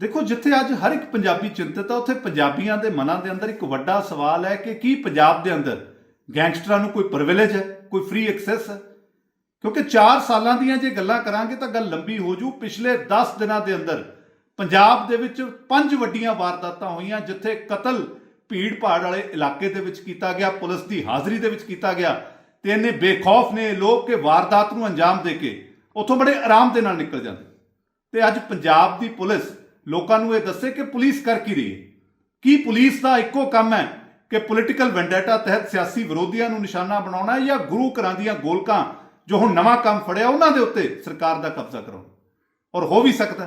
ਦੇਖੋ, ਜਿੱਥੇ ਅੱਜ ਹਰ ਇੱਕ ਪੰਜਾਬੀ ਚਿੰਤਤ ਹੈ ਉੱਥੇ ਪੰਜਾਬੀਆਂ ਦੇ ਮਨਾਂ ਦੇ ਅੰਦਰ ਇੱਕ ਵੱਡਾ ਸਵਾਲ ਹੈ ਕਿ ਕੀ ਪੰਜਾਬ ਦੇ ਅੰਦਰ ਗੈਂਗਸਟਰਾਂ ਨੂੰ ਕੋਈ ਪ੍ਰਿਵਿਲੇਜ ਹੈ, ਕੋਈ ਫ੍ਰੀ ਐਕਸੈਸ ਹੈ? ਕਿਉਂਕਿ 4 ਸਾਲਾਂ ਦੀਆਂ ਜੇ ਗੱਲਾਂ ਕਰਾਂਗੇ ਤਾਂ ਗੱਲ ਲੰਬੀ ਹੋ ਜੂ। ਪਿਛਲੇ 10 ਦਿਨਾਂ ਦੇ ਅੰਦਰ ਪੰਜਾਬ ਦੇ ਵਿੱਚ ਪੰਜ ਵੱਡੀਆਂ ਵਾਰਦਾਤਾਂ ਹੋਈਆਂ, ਜਿੱਥੇ ਕਤਲ ਭੀੜ ਭਾੜ ਵਾਲੇ ਇਲਾਕੇ ਦੇ ਵਿੱਚ ਕੀਤਾ ਗਿਆ, ਪੁਲਿਸ ਦੀ ਹਾਜ਼ਰੀ ਦੇ ਵਿੱਚ ਕੀਤਾ ਗਿਆ ਤੇ ਇਹਨੇ ਬੇਖੌਫ ਨੇ ਲੋਕ ਕਿ ਵਾਰਦਾਤ ਨੂੰ ਅੰਜਾਮ ਦੇ ਕੇ ਉੱਥੋਂ ਬੜੇ ਆਰਾਮ ਦੇ ਨਾਲ ਨਿਕਲ ਜਾਂਦੇ। ਤੇ ਅੱਜ ਪੰਜਾਬ ਦੀ ਪੁਲਿਸ ਲੋਕਾਂ ਨੂੰ ਇਹ ਦੱਸੇ ਕਿ ਪੁਲਿਸ ਕਰ ਕੀ ਰਹੀ ਹੈ? ਕੀ ਪੁਲਿਸ ਦਾ ਇੱਕੋ ਕੰਮ ਹੈ ਕਿ ਪੋਲਿਟੀਕਲ ਵੈਂਡੇਟਾ ਤਹਿਤ ਸਿਆਸੀ ਵਿਰੋਧੀਆਂ ਨੂੰ ਨਿਸ਼ਾਨਾ ਬਣਾਉਣਾ ਜਾਂ ਗੁਰੂ ਘਰਾਂ ਦੀਆਂ ਗੋਲਕਾਂ ਜੋ ਹੁਣ ਨਵਾਂ ਕੰਮ ਫੜਿਆ ਉਹਨਾਂ ਦੇ ਉੱਤੇ ਸਰਕਾਰ ਦਾ ਕਬਜ਼ਾ ਕਰਾਉਣਾ? ਔਰ ਹੋ ਵੀ ਸਕਦਾ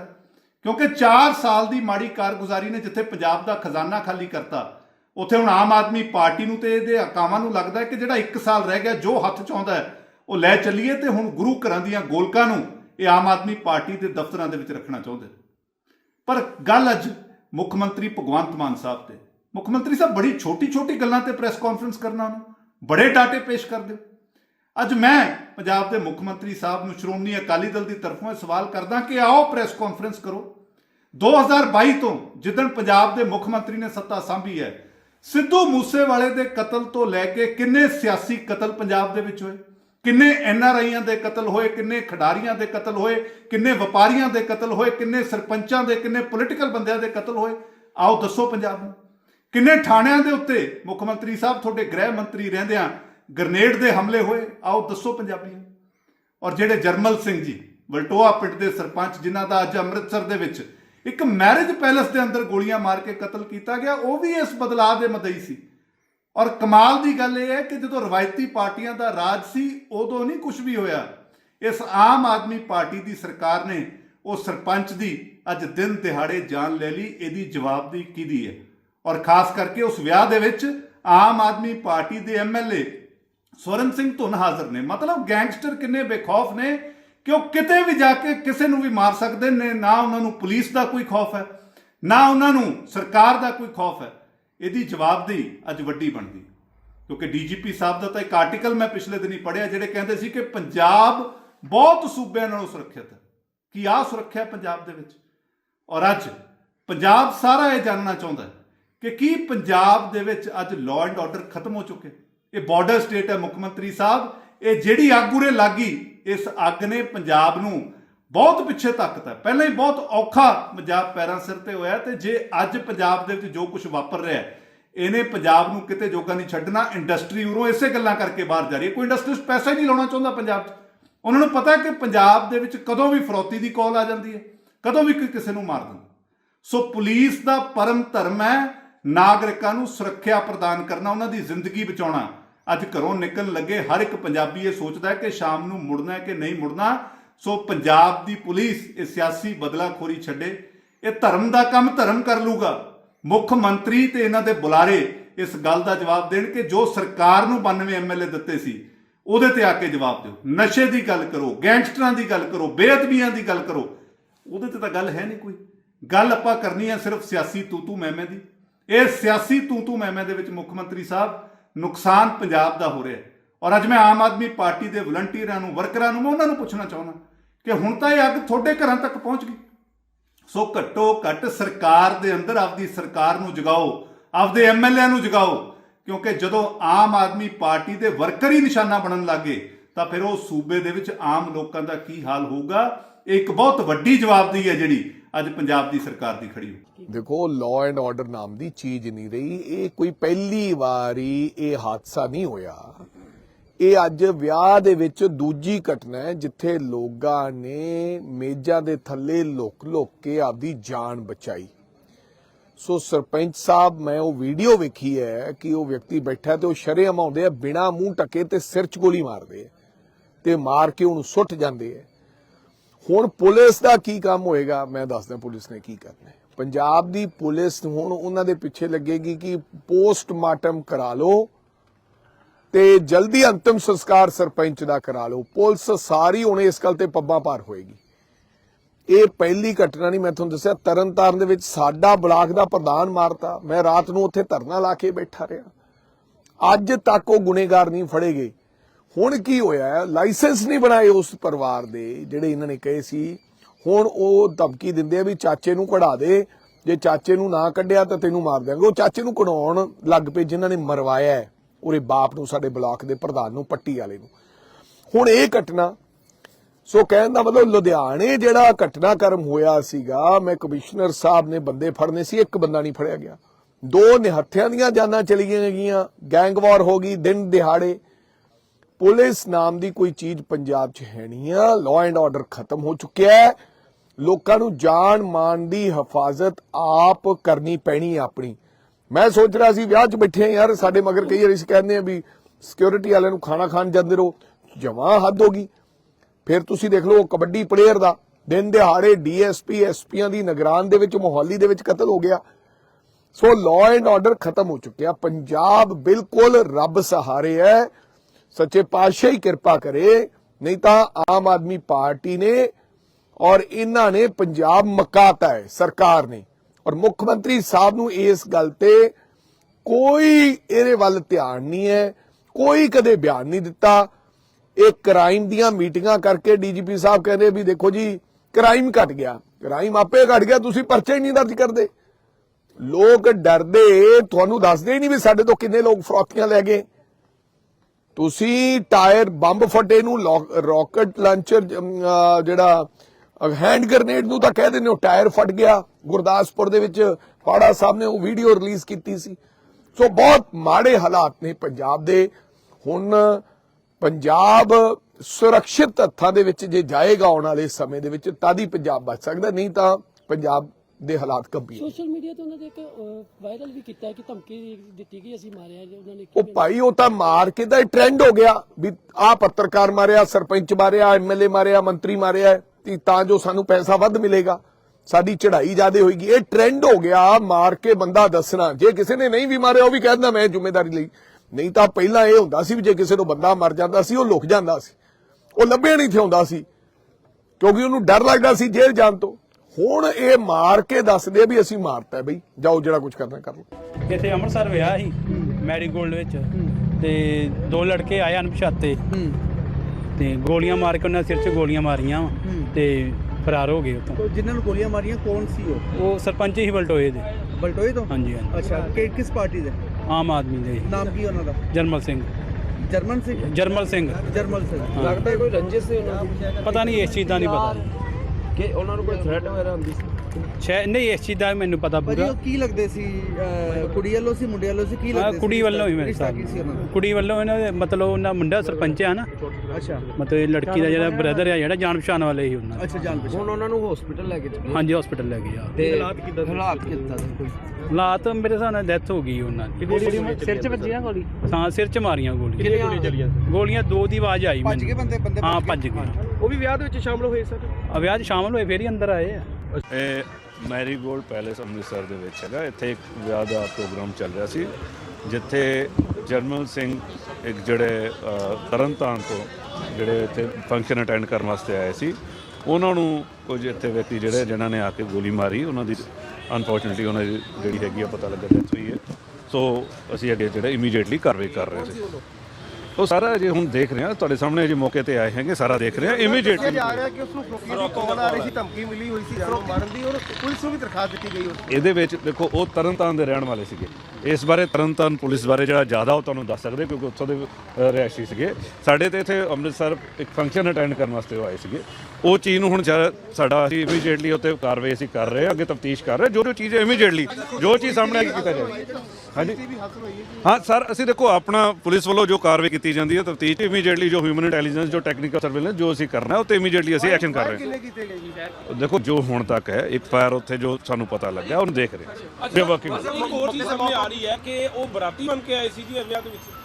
ਕਿਉਂਕਿ 4 ਸਾਲ ਦੀ ਮਾੜੀ ਕਾਰਗੁਜ਼ਾਰੀ ਨੇ ਜਿੱਥੇ ਪੰਜਾਬ ਦਾ ਖਜ਼ਾਨਾ ਖਾਲੀ ਕਰਤਾ, ਉੱਥੇ ਹੁਣ ਆਮ ਆਦਮੀ ਪਾਰਟੀ ਨੂੰ ਤੇ ਇਹਦੇ ਹਕਾਮਾਂ ਨੂੰ ਲੱਗਦਾ ਹੈ ਕਿ ਜਿਹੜਾ 1 ਸਾਲ ਰਹਿ ਗਿਆ, ਜੋ ਹੱਥ ਚ ਆਉਂਦਾ ਉਹ ਲੈ ਚੱਲੀਏ ਤੇ ਹੁਣ ਗੁਰੂ ਘਰਾਂ ਦੀਆਂ ਗੋਲਕਾਂ ਨੂੰ ਇਹ ਆਮ ਆਦਮੀ ਪਾਰਟੀ ਦੇ ਦਫ਼ਤਰਾਂ ਦੇ ਵਿੱਚ ਰੱਖਣਾ ਚਾਹੁੰਦੇ ਪਰ ਗੱਲ ਅੱਜ ਮੁੱਖ ਮੰਤਰੀ ਭਗਵੰਤ ਮਾਨ ਸਾਹਿਬ ਤੇ। ਮੁੱਖ ਮੰਤਰੀ ਸਾਹਿਬ ਬੜੀ ਛੋਟੀ ਛੋਟੀ ਗੱਲਾਂ ਤੇ ਪ੍ਰੈਸ ਕਾਨਫਰੰਸ ਕਰਨਾ ਉਹਨੂੰ। ਬੜੇ ਡਾਟੇ ਪੇਸ਼ ਕਰ ਦਿਓ ਅੱਜ ਮੈਂ ਪੰਜਾਬ ਦੇ ਮੁੱਖ ਮੰਤਰੀ ਸਾਹਿਬ ਨੂੰ, ਸ਼੍ਰੋਮਣੀ ਅਕਾਲੀ ਦਲ ਦੀ ਤਰਫੋਂ ਇਹ ਸਵਾਲ ਕਰਦਾ ਕਿ ਆਓ ਪ੍ਰੈਸ ਕਾਨਫਰੰਸ ਕਰੋ। 2022 ਤੋਂ ਜਿੱਦਣ ਪੰਜਾਬ ਦੇ ਮੁੱਖ ਮੰਤਰੀ ਨੇ ਸੱਤਾ ਸੰਭੀ ਹੈ, ਸਿੱਧੂ ਮੂਸੇਵਾਲੇ ਦੇ ਕਤਲ ਤੋਂ ਲੈ ਕੇ ਕਿੰਨੇ ਸਿਆਸੀ ਕਤਲ ਪੰਜਾਬ ਦੇ ਵਿੱਚ ਹੋਏ? ਕਿੰਨੇ ਐਨ ਆਰ ਆਈਆਂ ਦੇ ਕਤਲ ਹੋਏ, ਕਿੰਨੇ ਖਿਡਾਰੀਆਂ ਦੇ ਕਤਲ ਹੋਏ, ਕਿੰਨੇ ਵਪਾਰੀਆਂ ਦੇ ਕਤਲ ਹੋਏ, ਕਿੰਨੇ ਸਰਪੰਚਾਂ ਦੇ, ਕਿੰਨੇ ਪੋਲੀਟੀਕਲ ਬੰਦਿਆਂ ਦੇ ਕਤਲ ਹੋਏ? ਆਓ ਦੱਸੋ ਪੰਜਾਬ ਨੂੰ। ਕਿੰਨੇ ਥਾਣਿਆਂ ਦੇ ਉੱਤੇ ਮੁੱਖ ਮੰਤਰੀ ਸਾਹਿਬ, ਤੁਹਾਡੇ ਗ੍ਰਹਿ ਮੰਤਰੀ ਰਹਿੰਦਿਆਂ ਗ੍ਰਨੇਡ ਦੇ ਹਮਲੇ ਹੋਏ? ਆਓ ਦੱਸੋ ਪੰਜਾਬੀਆਂ। ਔਰ ਜਿਹੜੇ ਜਰਮਲ ਸਿੰਘ ਜੀ, ਵਲਟੋਆ ਪਿੰਡ ਦੇ ਸਰਪੰਚ, ਜਿਨ੍ਹਾਂ ਦਾ ਅੱਜ ਅੰਮ੍ਰਿਤਸਰ ਦੇ ਵਿੱਚ ਇੱਕ ਮੈਰਿਜ ਪੈਲੇਸ ਦੇ ਅੰਦਰ ਗੋਲੀਆਂ ਮਾਰ ਕੇ ਕਤਲ ਕੀਤਾ ਗਿਆ, ਉਹ ਵੀ ਇਸ ਬਦਲਾਅ ਦੇ ਮਦਈ ਸੀ। ਔਰ ਕਮਾਲ ਦੀ ਗੱਲ ਇਹ ਹੈ ਕਿ ਜਦੋਂ ਰਵਾਇਤੀ ਪਾਰਟੀਆਂ ਦਾ ਰਾਜ ਸੀ, ਉਦੋਂ ਨਹੀਂ ਕੁਝ ਵੀ ਹੋਇਆ। ਇਸ ਆਮ ਆਦਮੀ ਪਾਰਟੀ ਦੀ ਸਰਕਾਰ ਨੇ ਉਹ ਸਰਪੰਚ ਦੀ ਅੱਜ ਦਿਨ ਦਿਹਾੜੇ ਜਾਨ ਲੈ ਲਈ, ਇਹਦੀ ਜਵਾਬਦੀ ਕਿਹਦੀ ਹੈ? ਔਰ ਖਾਸ ਕਰਕੇ ਉਸ ਵਿਆਹ ਦੇ ਵਿੱਚ ਆਮ ਆਦਮੀ ਪਾਰਟੀ ਦੇ ਐਮਐਲਏ ਸਵਰਨ ਸਿੰਘ ਧੁਨ ਹਾਜ਼ਰ ਨੇ। ਮਤਲਬ ਗੈਂਗਸਟਰ ਕਿੰਨੇ ਬੇਖੌਫ ਨੇ ਕਿ ਉਹ ਕਿਤੇ ਵੀ ਜਾ ਕੇ ਕਿਸੇ ਨੂੰ ਵੀ ਮਾਰ ਸਕਦੇ ਨੇ, ਨਾ ਉਹਨਾਂ ਨੂੰ ਪੁਲਿਸ ਦਾ ਕੋਈ ਖੌਫ ਹੈ, ਨਾ ਉਹਨਾਂ ਨੂੰ ਸਰਕਾਰ ਦਾ ਕੋਈ ਖੌਫ ਹੈ। ਇਹਦੀ ਜਵਾਬਦੇਹੀ ਅੱਜ ਵੱਡੀ ਬਣਦੀ। ਕਿਉਂਕਿ ਡੀਜੀਪੀ ਸਾਹਿਬ ਦਾ ਤਾਂ ਇੱਕ ਆਰਟੀਕਲ ਮੈਂ ਪਿਛਲੇ ਦਿਨੀ ਪੜ੍ਹਿਆ, ਜਿਹੜੇ ਕਹਿੰਦੇ ਸੀ ਕਿ ਪੰਜਾਬ ਬਹੁਤ ਸੂਬਿਆਂ ਨਾਲੋਂ ਸੁਰੱਖਿਅਤ ਹੈ। ਕੀ ਆ ਸੁਰੱਖਿਆ ਪੰਜਾਬ ਦੇ ਵਿੱਚ? ਔਰ ਅੱਜ ਪੰਜਾਬ ਸਾਰਾ ਇਹ ਜਾਣਨਾ ਚਾਹੁੰਦਾ ਕਿ ਕੀ ਪੰਜਾਬ ਦੇ ਵਿੱਚ ਅੱਜ ਲਾਅ ਐਂਡ ਆਰਡਰ ਖਤਮ ਹੋ ਚੁੱਕੇ ਇਹ ਬਾਰਡਰ ਸਟੇਟ ਹੈ ਮੁੱਖ ਮੰਤਰੀ ਸਾਹਿਬ, ਇਹ ਜਿਹੜੀ ਅੱਗ ਉਰੇ ਲੱਗੀ, ਇਸ ਅੱਗ ਨੇ ਪੰਜਾਬ ਨੂੰ ਬਹੁਤ ਪਿੱਛੇ ਧੱਕਤਾ ਪਹਿਲਾਂ ਹੀ ਬਹੁਤ ਔਖਾ ਪੰਜਾਬ ਪੈਰਾਂ ਸਿਰ ਤੇ ਹੋਇਆ ਤੇ ਜੇ ਅੱਜ ਪੰਜਾਬ ਦੇ ਵਿੱਚ ਜੋ ਕੁਝ ਵਾਪਰ ਰਿਹਾ ਹੈ, ਇਹਨੇ ਪੰਜਾਬ ਨੂੰ ਕਿਤੇ ਜੋਗਾ ਨਹੀਂ ਛੱਡਣਾ ਇੰਡਸਟਰੀ ਉਰੋਂ ਇਸੇ ਗੱਲਾਂ ਕਰਕੇ ਬਾਹਰ ਜਾ ਰਹੀ ਹੈ। ਕੋਈ ਇੰਡਸਟਰੀ ਪੈਸਾ ਹੀ ਨਹੀਂ ਲਾਉਣਾ ਚਾਹੁੰਦਾ ਪੰਜਾਬ 'ਚ। ਉਹਨਾਂ ਨੂੰ ਪਤਾ ਕਿ ਪੰਜਾਬ ਦੇ ਵਿੱਚ ਕਦੋਂ ਵੀ ਫਰੋਤੀ ਦੀ ਕਾਲ ਆ ਜਾਂਦੀ ਹੈ, ਕਦੋਂ ਵੀ ਕੋਈ ਕਿਸੇ ਨੂੰ ਮਾਰ ਦਿੰਦਾ ਸੋ ਪੁਲਿਸ ਦਾ ਪਰਮ ਧਰਮ ਹੈ ਨਾਗਰਿਕਾਂ ਨੂੰ ਸੁਰੱਖਿਆ ਪ੍ਰਦਾਨ ਕਰਨਾ, ਉਹਨਾਂ ਦੀ ਜ਼ਿੰਦਗੀ ਬਚਾਉਣਾ। ਅੱਜ ਘਰੋਂ ਨਿਕਲਣ ਲੱਗੇ ਹਰ ਇੱਕ ਪੰਜਾਬੀ ਇਹ ਸੋਚਦਾ ਹੈ ਕਿ ਸ਼ਾਮ ਨੂੰ ਮੁੜਨਾ ਹੈ ਕਿ ਨਹੀਂ ਮੁੜਨਾ। ਸੋ ਪੰਜਾਬ ਦੀ ਪੁਲਿਸ ਇਹ ਸਿਆਸੀ ਬਦਲਾਖੋਰੀ ਛੱਡੇ, ਇਹ ਧਰਮ ਦਾ ਕੰਮ ਧਰਮ ਕਰ ਲੂਗਾ। ਮੁੱਖ ਮੰਤਰੀ ਤੇ ਇਹਨਾਂ ਦੇ ਬੁਲਾਰੇ ਇਸ ਗੱਲ ਦਾ ਜਵਾਬ ਦੇਣ ਕਿ ਜੋ ਸਰਕਾਰ ਨੂੰ 92 ਐਮਐਲਏ ਦਿੱਤੇ ਸੀ, ਉਹਦੇ ਤੇ ਆ ਕੇ ਜਵਾਬ ਦਿਓ। ਨਸ਼ੇ ਦੀ ਗੱਲ ਕਰੋ, ਗੈਂਗਸਟਰਾਂ ਦੀ ਗੱਲ ਕਰੋ, ਬੇਅਦਬੀਆਂ ਦੀ ਗੱਲ ਕਰੋ, ਉਹਦੇ ਤੇ ਤਾਂ ਗੱਲ ਹੈ ਨਹੀਂ ਕੋਈ। ਗੱਲ ਆਪਾਂ ਕਰਨੀ ਹੈ ਸਿਰਫ ਸਿਆਸੀ ਤੂ ਤੂ ਮੈਮੇ ਦੀ। ਇਹ ਸਿਆਸੀ ਤੂ ਤੂ ਮੈਮੇ ਦੇ ਵਿੱਚ ਮੁੱਖ ਮੰਤਰੀ ਸਾਹਿਬ, ਨੁਕਸਾਨ ਪੰਜਾਬ ਦਾ ਹੋ ਰਿਹਾ ਹੈ। ਔਰ ਅੱਜ ਮੈਂ ਆਮ ਆਦਮੀ ਪਾਰਟੀ ਦੇ ਵਲੰਟੀਅਰਾਂ ਨੂੰ, ਵਰਕਰਾਂ ਨੂੰ, ਮੈਂ ਉਹਨਾਂ ਨੂੰ ਪੁੱਛਣਾ ਚਾਹੁੰਦਾ ਕਿ ਹੁਣ ਤਾਂ ਇਹ ਅੱਗ ਤੁਹਾਡੇ ਘਰਾਂ ਤੱਕ ਪਹੁੰਚ ਗਈ। ਸੋ ਘੱਟੋ ਘੱਟ ਸਰਕਾਰ ਦੇ ਅੰਦਰ ਆਪਦੀ ਸਰਕਾਰ ਨੂੰ ਜਗਾਓ, ਆਪਦੇ ਐਮਐਲਏ ਨੂੰ ਜਗਾਓ, ਕਿਉਂਕਿ ਜਦੋਂ ਆਮ ਆਦਮੀ ਪਾਰਟੀ ਦੇ ਵਰਕਰ ਹੀ ਨਿਸ਼ਾਨਾ ਬਣਨ ਲੱਗੇ, ਤਾਂ ਫਿਰ ਉਹ ਸੂਬੇ ਦੇ ਵਿੱਚ ਆਮ ਲੋਕਾਂ ਦਾ ਕੀ ਹਾਲ ਹੋਊਗਾ? ਇਹ ਇੱਕ ਬਹੁਤ ਵੱਡੀ ਜਵਾਬਦੇਹੀ ਹੈ ਜਿਹੜੀ ਅੱਜ ਪੰਜਾਬ ਦੀ ਸਰਕਾਰ ਦੀ ਖੜੀ ਹੋ ਦੇਖੋ ਲਾਅ ਐਂਡ ਆਰਡਰ ਨਾਮ ਦੀ ਚੀਜ਼ ਨਹੀਂ ਰਹੀ, ਇਹ ਕੋਈ ਪਹਿਲੀ ਵਾਰੀ ਇਹ ਹਾਦਸਾ ਨਹੀਂ ਹੋਇਆ। ਇਹ ਅੱਜ ਵਿਆਹ ਦੇ ਵਿੱਚ ਦੂਜੀ ਘਟਨਾ ਹੈ, ਜਿੱਥੇ ਲੋਕਾਂ ਨੇ ਮੇਜ਼ਾਂ ਦੇ ਥੱਲੇ ਲੁਕ ਲੁਕ ਕੇ ਆਪਦੀ ਜਾਨ ਬਚਾਈ। ਸੋ ਸਰਪੰਚ ਸਾਹਿਬ, ਮੈਂ ਉਹ ਵੀਡੀਓ ਵੇਖੀ ਹੈ ਕਿ ਉਹ ਵਿਅਕਤੀ ਬੈਠਾ ਤੇ ਉਹ ਸ਼ਰੇਆਮ ਆਉਂਦੇ ਆ, ਬਿਨਾ ਮੂੰਹ ਟਕੇ ਤੇ ਸਿਰ 'ਚ ਗੋਲੀ ਮਾਰਦੇ ਆ ਤੇ ਮਾਰ ਕੇ ਉਹਨੂੰ ਸੁੱਟ ਜਾਂਦੇ ਆ। ਹੁਣ ਪੁਲਿਸ ਦਾ ਕੀ ਕੰਮ ਹੋਏਗਾ? ਮੈਂ ਦੱਸਦਾ ਪੁਲਿਸ ਨੇ ਕੀ ਕਰਨਾ ਹੈ। ਪੰਜਾਬ ਦੀ ਪੁਲਿਸ ਹੁਣ ਉਹਨਾਂ ਦੇ ਪਿੱਛੇ ਲੱਗੇਗੀ ਕਿ ਪੋਸਟਮਾਰਟਮ ਕਰਾ ਲਓ। ਤੇ ਜਲਦੀ ਅੰਤਮ ਸੰਸਕਾਰ ਸਰਪੰਚ ਦਾ ਕਰਾ ਲਓ। ਪੁਲਿਸ ਸਾਰੀ ਹੁਣ ਇਸ ਗੱਲ ਤੇ ਪੱਬਾਂ ਭਾਰ ਹੋਏਗੀ। ਇਹ ਪਹਿਲੀ ਘਟਨਾ ਨਹੀਂ, ਮੈਂ ਤੁਹਾਨੂੰ ਦੱਸਿਆ, ਤਰਨਤਾਰਨ ਦੇ ਵਿੱਚ ਸਾਡਾ ਬਲਾਕ ਦਾ ਪ੍ਰਧਾਨ ਮਾਰਤਾ। ਮੈਂ ਰਾਤ ਨੂੰ ਉੱਥੇ ਧਰਨਾ ਲਾ ਕੇ ਬੈਠਾ ਰਿਹਾ। ਅੱਜ ਤੱਕ ਉਹ ਗੁਨੇਗਾਰ ਨਹੀਂ ਫੜੇ ਗਏ। ਹੁਣ ਕੀ ਹੋਇਆ? ਲਾਇਸੈਂਸ ਨਹੀਂ ਬਣਾਏ ਉਸ ਪਰਿਵਾਰ ਦੇ, ਜਿਹੜੇ ਇਹਨਾਂ ਨੇ ਕਹੇ ਸੀ। ਹੁਣ ਉਹ ਧਮਕੀ ਦਿੰਦੇ ਆ ਵੀ ਚਾਚੇ ਨੂੰ ਕਢਾ ਦੇ। ਜੇ ਚਾਚੇ ਨੂੰ ਨਾ ਕੱਢਿਆ ਤਾਂ ਤੈਨੂੰ ਮਾਰ ਦਿਆਂਗੇ। ਉਹ ਚਾਚੇ ਨੂੰ ਕਢਾਉਣ ਲੱਗ ਪਏ ਜਿਨ੍ਹਾਂ ਨੇ ਮਰਵਾਇਆ ਉਹਦੇ ਬਾਪ ਨੂੰ, ਸਾਡੇ ਬਲਾਕ ਦੇ ਪ੍ਰਧਾਨ ਨੂੰ, ਪੱਟੀ ਵਾਲੇ ਨੂੰ। ਹੁਣ ਇਹ ਘਟਨਾ, ਸੋ ਕਹਿਣ ਦਾ ਮਤਲਬ ਲੁਧਿਆਣੇ ਜਿਹੜਾ ਘਟਨਾਕ੍ਰਮ ਹੋਇਆ ਸੀਗਾ, ਮੈਂ ਕਮਿਸ਼ਨਰ ਸਾਹਿਬ ਨੇ ਬੰਦੇ ਫੜਨੇ ਸੀ, ਇੱਕ ਬੰਦਾ ਨਹੀਂ ਫੜਿਆ ਗਿਆ। ਦੋ ਨਿਹੱਥਿਆਂ ਦੀਆਂ ਜਾਨਾਂ ਚਲੀਆਂ ਗਈਆਂ, ਗੈਂਗ ਹੋ ਗਈ, ਦਿਨ ਦਿਹਾੜੇ। ਪੁਲਿਸ ਨਾਮ ਦੀ ਕੋਈ ਚੀਜ਼ ਪੰਜਾਬ 'ਚ ਹੈ ਨਹੀਂ ਆ ਲਾਅ ਐਂਡ ਆਰਡਰ ਖਤਮ ਹੋ ਚੁੱਕਿਆ ਹੈ। ਲੋਕਾਂ ਨੂੰ ਜਾਨ ਮਾਨ ਦੀ ਹਿਫਾਜ਼ਤ ਆਪ ਕਰਨੀ ਪੈਣੀ ਆਪਣੀ। ਮੈਂ ਸੋਚ ਰਿਹਾ ਸੀ, ਵਿਆਹ 'ਚ ਬੈਠੇ ਯਾਰ, ਸਾਡੇ ਮਗਰ ਕਈ ਵਾਰੀ ਅਸੀਂ ਕਹਿੰਦੇ ਆ ਵੀ ਸਿਕਿਉਰਿਟੀ ਵਾਲਿਆਂ ਨੂੰ ਖਾਣਾ ਖਾਣ ਜਾਂਦੇ ਰਹੋ। ਜਮਾਂ ਹੱਦ ਹੋ ਗਈ। ਫਿਰ ਤੁਸੀਂ ਦੇਖ ਲਓ, ਕਬੱਡੀ ਪਲੇਅਰ ਦਾ ਦਿਨ ਦਿਹਾੜੇ ਡੀਐਸਪੀ, ਐਸਪੀਆਂ ਦੀ ਨਿਗਰਾਨ ਦੇ ਵਿੱਚ, ਮੋਹਾਲੀ ਦੇ ਵਿੱਚ ਕਤਲ ਹੋ ਗਿਆ। ਸੋ ਲਾਅ ਐਂਡ ਆਰਡਰ ਖਤਮ ਹੋ ਚੁੱਕਿਆ। ਪੰਜਾਬ ਬਿਲਕੁਲ ਰੱਬ ਸਹਾਰੇ ਹੈ। ਸੱਚੇ ਪਾਤਸ਼ਾਹ ਹੀ ਕਿਰਪਾ ਕਰੇ। ਨਹੀਂ ਤਾਂ ਆਮ ਆਦਮੀ ਪਾਰਟੀ ਨੇ ਔਰ ਇਹਨਾਂ ਨੇ ਪੰਜਾਬ ਮਕਾਤਾ ਹੈ, ਸਰਕਾਰ ਨੇ। ਔਰ ਮੁੱਖ ਮੰਤਰੀ ਸਾਹਿਬ ਨੂੰ ਇਸ ਗੱਲ ਤੇ ਕੋਈ ਇਹਦੇ ਵੱਲ ਧਿਆਨ ਨਹੀਂ ਹੈ, ਕੋਈ ਕਦੇ ਬਿਆਨ ਨਹੀਂ ਦਿੱਤਾ। ਇਹ ਕ੍ਰਾਈਮ ਦੀਆਂ ਮੀਟਿੰਗਾਂ ਕਰਕੇ ਡੀਜੀਪੀ ਸਾਹਿਬ ਕਹਿੰਦੇ ਵੀ ਦੇਖੋ ਜੀ, ਕ੍ਰਾਈਮ ਘਟ ਗਿਆ। ਕ੍ਰਾਈਮ ਆਪੇ ਘਟ ਗਿਆ, ਤੁਸੀਂ ਪਰਚੇ ਹੀ ਨਹੀਂ ਦਰਜ ਕਰਦੇ। ਲੋਕ ਡਰਦੇ, ਤੁਹਾਨੂੰ ਦੱਸਦੇ ਹੀ ਨਹੀਂ ਵੀ ਸਾਡੇ ਤੋਂ ਕਿੰਨੇ ਲੋਕ ਫਰੋਕੀਆਂ ਲੈ ਗਏ। ਤੁਸੀਂ ਟਾਇਰ ਬੰਬ ਫਟੇ ਨੂੰ ਰਾਕਟ ਲਾਂਚਰ ਜਿਹੜਾ ਹੈਂਡ ਗ੍ਰਨੇਡ ਨੂੰ ਤਾਂ ਕਹਿ ਦਿੰਦੇ ਹੋ ਟਾਇਰ ਫਟ ਗਿਆ। ਗੁਰਦਾਸਪੁਰ ਦੇ ਵਿੱਚ ਫਾੜਾ ਸਾਹਿਬ ਨੇ ਉਹ ਵੀਡੀਓ ਰਿਲੀਜ਼ ਕੀਤੀ ਸੀ। ਸੋ ਬਹੁਤ ਮਾੜੇ ਹਾਲਾਤ ਨੇ ਪੰਜਾਬ ਦੇ। ਹੁਣ ਪੰਜਾਬ ਸੁਰੱਖਿਅਤ ਹੱਥਾਂ ਦੇ ਵਿੱਚ ਜੇ ਜਾਏਗਾ ਆਉਣ ਵਾਲੇ ਸਮੇਂ ਦੇ ਵਿੱਚ ਤਦ ਹੀ ਪੰਜਾਬ ਬਚ ਸਕਦਾ ਨਹੀਂ ਤਾਂ ਪੰਜਾਬ ਦੇ ਹਾਲਾਤ ਗੰਭੀਰ। ਸੋਸ਼ਲ ਮੀਡੀਆ ਤੇ ਉਹਨਾਂ ਦੇ ਇੱਕ ਵਾਇਰਲ ਵੀ ਕੀਤਾ ਕਿ ਧਮਕੀ ਦਿੱਤੀ ਗਈ ਅਸੀਂ ਮਾਰਿਆ ਜੀ ਉਹਨਾਂ ਨੇ ਉਹ ਭਾਈ ਉਹ ਤਾਂ ਮਾਰ ਕੇ ਤਾਂ ਟ੍ਰੈਂਡ ਹੋ ਗਿਆ ਵੀ ਆ ਪੱਤਰਕਾਰ ਮਾਰਿਆ ਸਰਪੰਚ ਮਾਰਿਆ ਐਮਐਲਏ ਮਾਰਿਆ ਮੰਤਰੀ ਮਾਰਿਆ। ਤੇ ਤਾਂ ਜੋ ਸਾਨੂੰ ਪੈਸਾ ਵੱਧ ਮਿਲੇਗਾ। ਸਾਡੀ ਚੜ੍ਹਾਈ ਜ਼ਿਆਦੇ ਹੋਏਗੀ। ਇਹ ਟ੍ਰੈਂਡ ਹੋ ਗਿਆ ਮਾਰ ਕੇ ਬੰਦਾ ਦੱਸਣਾ। ਜੇ ਕਿਸੇ ਨੇ ਨਹੀਂ ਵੀ ਮਾਰਿਆ ਉਹ ਵੀ ਕਹਿੰਦਾ ਮੈਂ ਜ਼ਿੰਮੇਵਾਰੀ ਲਈ। ਨਹੀਂ ਤਾਂ ਪਹਿਲਾਂ ਇਹ ਹੁੰਦਾ ਸੀ ਵੀ ਜੇ ਕਿਸੇ ਤੋਂ ਬੰਦਾ ਮਰ ਜਾਂਦਾ ਸੀ ਉਹ ਲੁਕ ਜਾਂਦਾ ਸੀ। ਉਹ ਲੱਭਿਆ ਨਹੀਂ ਥਿਆਉਂਦਾ ਸੀ। ਕਿਉਂਕਿ ਉਹਨੂੰ ਡਰ ਲੱਗਦਾ ਸੀ ਜੇਲ੍ਹ ਜਾਣ ਤੋਂ। ਹੁਣ ਇਹ ਮਾਰ ਕੇ ਦੱਸਦੇ ਆ ਵੀ ਅਸੀਂ ਮਾਰਤਾ ਬਈ। ਜਾਓ ਜਿਹੜਾ ਕੁਝ ਕਰਨਾ ਕਰ ਲਓ। ਇੱਥੇ ਅੰਮ੍ਰਿਤਸਰ ਵਿਆਹ ਸੀ ਮੈਰੀਗੋਲਡ ਵਿੱਚ। ਤੇ ਦੋ ਲੜਕੇ ਆਏ ਅਣਪਛਾਤੇ। ਤੇ ਗੋਲੀਆਂ ਮਾਰ ਕੇ ਉਹਨਾਂ ਸਿਰ 'ਚ ਗੋਲੀਆਂ ਮਾਰੀਆਂ। ਵਾਂ ਤੇ ਫਰਾਰ ਹੋ ਗਏ ਉੱਥੋਂ। ਤੋ ਜਿਨ੍ਹਾਂ ਨੂੰ ਗੋਲੀਆਂ ਮਾਰੀਆਂ ਕੌਣ ਸੀ ਉਹ? ਉਹ ਸਰਪੰਚ ਹੀ ਬਲਟੋਏ ਦੇ। ਬਲਟੋਏ ਤੋਂ? ਹਾਂਜੀ ਹਾਂਜੀ। ਅੱਛਾ ਕਿ ਕਿਸ ਪਾਰਟੀ ਦੇ? ਆਮ ਆਦਮੀ ਦੇ। ਨਾਮ ਕੀ ਉਹਨਾਂ ਦਾ? ਜਰਮਲ ਸਿੰਘ। ਜਰਮਨ ਸਿੰਘ? ਜਰਮਲ ਸਿੰਘ। ਜਰਮਲ ਸਿੰਘ। ਹਾਂ। ਲੱਗਦਾ ਹੈ ਕੋਈ ਰੰਜਿਸ਼ ਸੀ ਉਹਨਾਂ ਦੀ? ਪਤਾ ਨਹੀਂ ਇਸ ਚੀਜ਼ ਦਾ ਨਹੀਂ ਪਤਾ। ਕਿ ਉਹਨਾਂ ਨੂੰ ਕੋਈ ਥ੍ਰੈਟ ਵਗੈਰਾ ਹੁੰਦੀ ਸੀ? ਸ਼ਾਇਦ ਨਹੀਂ ਇਸ ਚੀਜ਼ ਦਾ ਮੈਨੂੰ ਪਤਾ ਭਾਜੀ ਪੂਰਾ। ਉਹ ਕੀ ਲੱਗਦੇ ਸੀ ਅਹ, ਕੁੜੀ ਵੱਲੋਂ ਸੀ ਮੁੰਡੇ ਵੱਲੋਂ ਸੀ ਕੀ ਹਾਂ, ਲੱਗਦੇ ਸੀ ਕੁੜੀ ਵੱਲੋਂ ਹੀ ਮੇਰੇ ਰਿਸ਼ਤਾ ਸਾਹਿਬ ਕੀ ਸੀ ਉਹਨਾਂ ਕੁੜੀ ਵੱਲੋਂ ਇਹਨਾਂ ਦੇ ਮਤਲਬ ਉਹਨਾਂ ਮੁੰਡਾ ਸਰਪੰਚ ਆ ਨਾ। ਅੱਛਾ। ਮਤਲਬ ਇਹ ਲੜਕੀ ਦਾ ਜਿਹੜਾ ਬ੍ਰਦਰ ਆ ਜਿਹੜਾ ਜਾਣ ਪਛਾਣ ਵਾਲੇ ਹੀ ਉਹਨਾਂ ਦੇ। ਅੱਛਾ ਜਾਣ ਪਛਾਣ। ਹੁਣ ਉਹਨਾਂ ਨੂੰ ਹਸਪੀਟਲ ਲੈ ਕੇ ਚਲੇ ਹਾਂਜੀ ਹਸਪੀਟਲ ਲੈ ਗਏ ਆ ਤੇ ਹਾਲਾਤ ਕਿਦਾਂ ਹਾਲਾਤ ਕਿਦਾਂ ਦੇ ਕੋਈ ਹਾਲਾਤ ਮੇਰੇ ਹਿਸਾਬ ਨਾਲ ਡੈਥ ਹੋ ਗਈ ਉਹਨਾਂ ਦੀ। ਸਿਰ 'ਚ ਵੱਜੀ ਨਾ ਗੋਲੀ? ਹਾਂ ਸਿਰ 'ਚ ਮਾਰੀਆਂ ਗੋਲੀਆਂ। ਕਿੰਨੇ ਗੋਲੀਆਂ ਚੱਲੀਆਂ ਗੋਲੀਆਂ ਦੋ ਦੀ ਆਵਾਜ਼ ਆਈ ਭੱਜ ਗਏ ਮੈਨੂੰ ਬੰਦੇ ਬੰਦੇ ਹਾਂ ਭੱਜ ਗਏ। ਉਹ ਵੀ ਵਿਆਹ ਦੇ ਵਿੱਚ ਸ਼ਾਮਲ ਹੋਏ ਸਰ? ਆ ਵਿਆਹ 'ਚ ਸ਼ਾਮਲ ਹੋਏ ਫੇਰ ਹੀ ਅੰਦਰ ਆਏ ਆ। ਇਹ ਮੈਰੀਗੋਲਡ ਪੈਲੇਸ ਅੰਮ੍ਰਿਤਸਰ ਦੇ ਵਿੱਚ ਹੈਗਾ। ਇੱਥੇ ਇੱਕ ਵਿਆਹ ਦਾ ਪ੍ਰੋਗਰਾਮ ਚੱਲ ਰਿਹਾ ਸੀ, ਜਿੱਥੇ ਜਰਮਲ ਸਿੰਘ ਇੱਕ ਜਿਹੜੇ ਤਰਨਤਾਰਨ ਤੋਂ ਜਿਹੜੇ ਇੱਥੇ ਫੰਕਸ਼ਨ ਅਟੈਂਡ ਕਰਨ ਵਾਸਤੇ ਆਏ ਸੀ। ਉਹਨਾਂ ਨੂੰ ਕੁਝ ਇੱਥੇ ਵਿਅਕਤੀ ਜਿਹੜੇ, ਜਿਨ੍ਹਾਂ ਨੇ ਆ ਕੇ ਗੋਲੀ ਮਾਰੀ, ਉਹਨਾਂ ਦੀ ਅਨਫੋਰਚੂਨਟਲੀ ਉਹਨਾਂ ਦੀ ਜਿਹੜੀ ਹੈਗੀ ਆ, ਪਤਾ ਲੱਗਾ ਡੈਥ ਹੋਈ ਹੈ ਸੋ ਅਸੀਂ ਅੱਗੇ ਜਿਹੜਾ ਇਮੀਡੀਏਟਲੀ ਕਾਰਵਾਈ ਕਰ ਰਹੇ ਸੀ। ਉਹ ਸਾਰਾ ਜੇ ਹੁਣ ਦੇਖ ਰਹੇ ਹਾਂ ਤੁਹਾਡੇ ਸਾਹਮਣੇ ਜੇ ਮੌਕੇ ਤੇ ਆਏ ਹੈਗੇ ਸਾਰਾ ਦੇਖ ਰਹੇ ਹਾਂ ਇਮੀਡੀਏਟਲੀ ਜਾ ਰਿਹਾ ਕਿ ਉਸ ਨੂੰ ਫਰੋਕੀ ਦੀ ਕਾਲ ਆ ਰਹੀ ਸੀ ਧਮਕੀ ਮਿਲੀ ਹੋਈ ਸੀ ਜਾਨੋਂ ਮਾਰਨ ਦੀ ਔਰ ਪੁਲਿਸ ਨੂੰ ਵੀ ਦਰਖਾਸਤ ਦਿੱਤੀ ਗਈ ਉਸ ਇਹਦੇ ਵਿੱਚ ਦੇਖੋ ਉਹ ਤਰਨਤਾਰਨ ਦੇ ਰਹਿਣ ਵਾਲੇ ਸੀਗੇ। ਇਸ ਬਾਰੇ ਤਰਨਤਾਰਨ ਪੁਲਿਸ ਬਾਰੇ ਜਿਹੜਾ ਜ਼ਿਆਦਾ ਉਹ ਤੁਹਾਨੂੰ ਦੱਸ ਸਕਦੇ ਕਿਉਂਕਿ ਉੱਥੋਂ ਦੇ ਰਿਹਾਇਸ਼ੀ ਸੀਗੇ। ਸਾਡੇ ਤੇ ਇੱਥੇ ਅੰਮ੍ਰਿਤਸਰ ਇੱਕ ਫੰਕਸ਼ਨ ਅਟੈਂਡ ਕਰਨ ਵਾਸਤੇ ਉਹ ਆਏ ਸੀਗੇ। ਉਹ ਚੀਜ਼ ਨੂੰ ਹੁਣ ਸਾਡਾ ਅਸੀਂ ਇਮੀਡੀਏਟਲੀ ਉੱਤੇ ਕਾਰਵਾਈ ਅਸੀਂ ਕਰ ਰਹੇ ਹਾਂ ਅੱਗੇ ਤਫਤੀਸ਼ ਕਰ ਰਹੇ। ਜੋ ਜੋ ਚੀਜ਼ ਇਮੀਡੀਏਟਲੀ ਜੋ ਚੀਜ਼ ਸਾਹਮਣੇ ਆ ਕੇ ਕੀਤਾ ਜਾਏ ਹਾਂਜੀ। ਹਾਂ ਸਰ ਅਸੀਂ ਦੇਖੋ ਆਪਣਾ ਪੁਲਿਸ ਵੱਲੋਂ ਜੋ ਕਾਰਵਾਈ ਕੀਤੀ ਜਾਂਦੀ ਹੈ ਤਫਤੀਸ਼ ਇਮੀਡੀਏਟਲੀ ਜੋ ਹਿਊਮਨ ਇੰਟੈਲੀਜੈਂਸ ਜੋ ਟੈਕਨੀਕਲ ਸਰਵੇਲੈਂਸ ਜੋ ਅਸੀਂ ਕਰਨਾ ਉਹ ਤੇ ਇਮੀਡੀਏਟਲੀ ਅਸੀਂ ਐਕਸ਼ਨ ਕਰ ਰਹੇ ਹਾਂ। ਦੇਖੋ ਜੋ ਹੁਣ ਤੱਕ ਹੈ ਇੱਕ ਫਾਇਰ ਉੱਥੇ ਜੋ ਸਾਨੂੰ ਪਤਾ ਲੱਗਾ ਉਹਨੂੰ ਦੇਖ ਰਹੇ ਹਾਂ। ਵੀ ਵਰਕਿੰਗ ਇੱਕ ਹੋਰ ਚੀਜ਼ ਸਾਹਮਣੇ ਆ ਰਹੀ ਹੈ ਕਿ ਉਹ ਬਰਾਤੀ ਬਣ ਕੇ ਆਏ ਸੀ ਜੀ ਇਹ ਵਿਆਹ ਦੇ ਵਿੱਚ।